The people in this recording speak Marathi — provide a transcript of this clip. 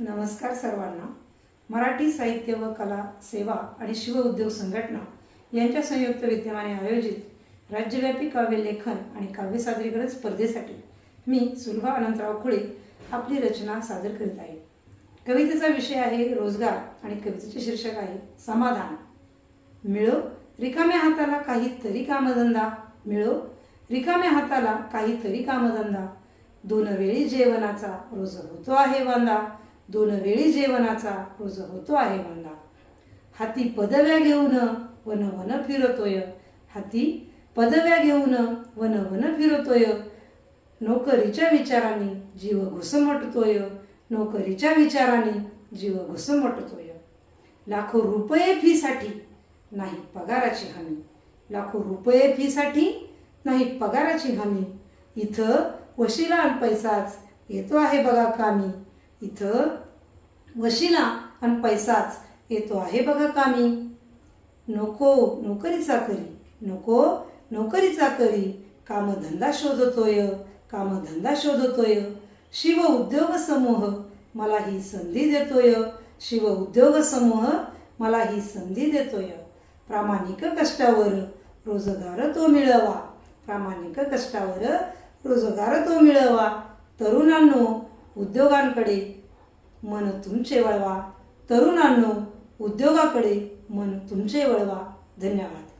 नमस्कार सर्वांना. मराठी साहित्य व कला सेवा आणि शिव उद्योग संघटना यांच्या संयुक्त विद्यमाने आयोजित राज्यव्यापी काव्य लेखन आणि काव्य सादरीकरण स्पर्धेसाठी मी सुलभा अनंतराव खुळे आपली रचना सादर करीत आहे. कवितेचा विषय आहे रोजगार आणि कवितेचे शीर्षक आहे समाधान. मिळो रिकाम्या हाताला काहीतरी कामधंदा. मिळो रिकाम्या हाताला काहीतरी कामधंदा. दोन वेळी जेवणाचा रोज होतो आहे वांदा. दोन वेळी जेवणाचा रोज होतो आहे मला हाती पदव्या घेऊन वन वन फिरतोय. हाती पदव्या घेऊन वन वन फिरतोय. नोकरीच्या विचाराने जीव घुसमटतोय. नोकरीच्या विचाराने जीव घुसमटतोय. लाखो रुपये फीसाठी नाही पगाराची हमी. लाखो रुपये फीसाठी नाही पगाराची हमी. इथं वशिला पैसाच येतो आहे बघा कामी. इथं वशिला आणि पैसाच येतो आहे बघा कामी. नको नोकरी चाकरी नको नोकरी चाकरी कामधंदा शोधतोय कामधंदा शोधतोय. शिव उद्योग समूह मला ही संधी देतोय. शिव उद्योग समूह मला ही संधी देतोय. प्रामाणिक कष्टावर रोजगार तो मिळवा. प्रामाणिक कष्टावर रोजगार तो मिळवा. तरुणांनो उद्योगांकडे मन तुमचे वळवा. तरुणांनो उद्योगाकडे मन तुमचे वळवा. धन्यवाद.